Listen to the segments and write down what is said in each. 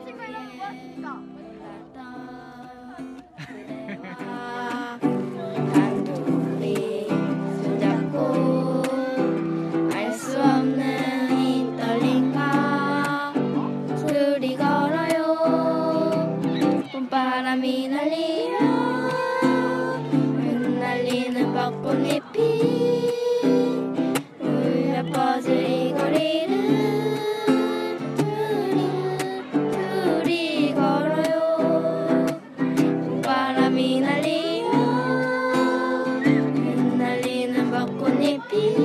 이름은 뭐였습니까? 단둘이 손잡고 알 수 없는 이 떨림과 둘이 걸어요 봄바람이 날리 on est pire.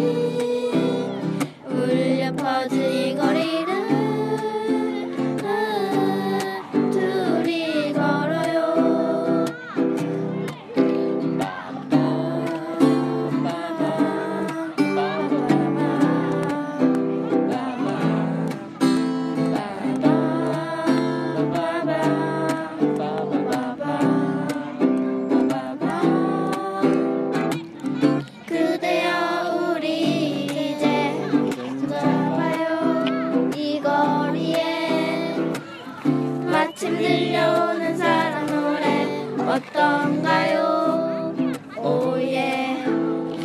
아침 들려오는 사람 노래 어떤가요? 오예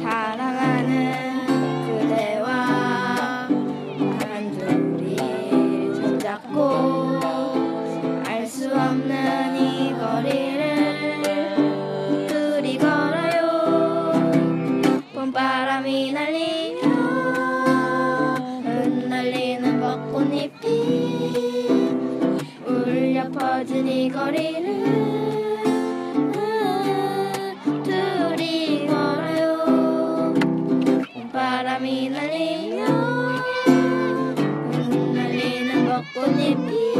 사랑하는 그대와 한둘이 손잡고 알 수 없는 이 거리를 둘이 걸어요 봄바람이 날리며 흩날리는 벚꽃잎이 깊어진 이 거리를 음, 둘이 걸어요. 바람이 날리며 음, 흩날리는 벚꽃잎이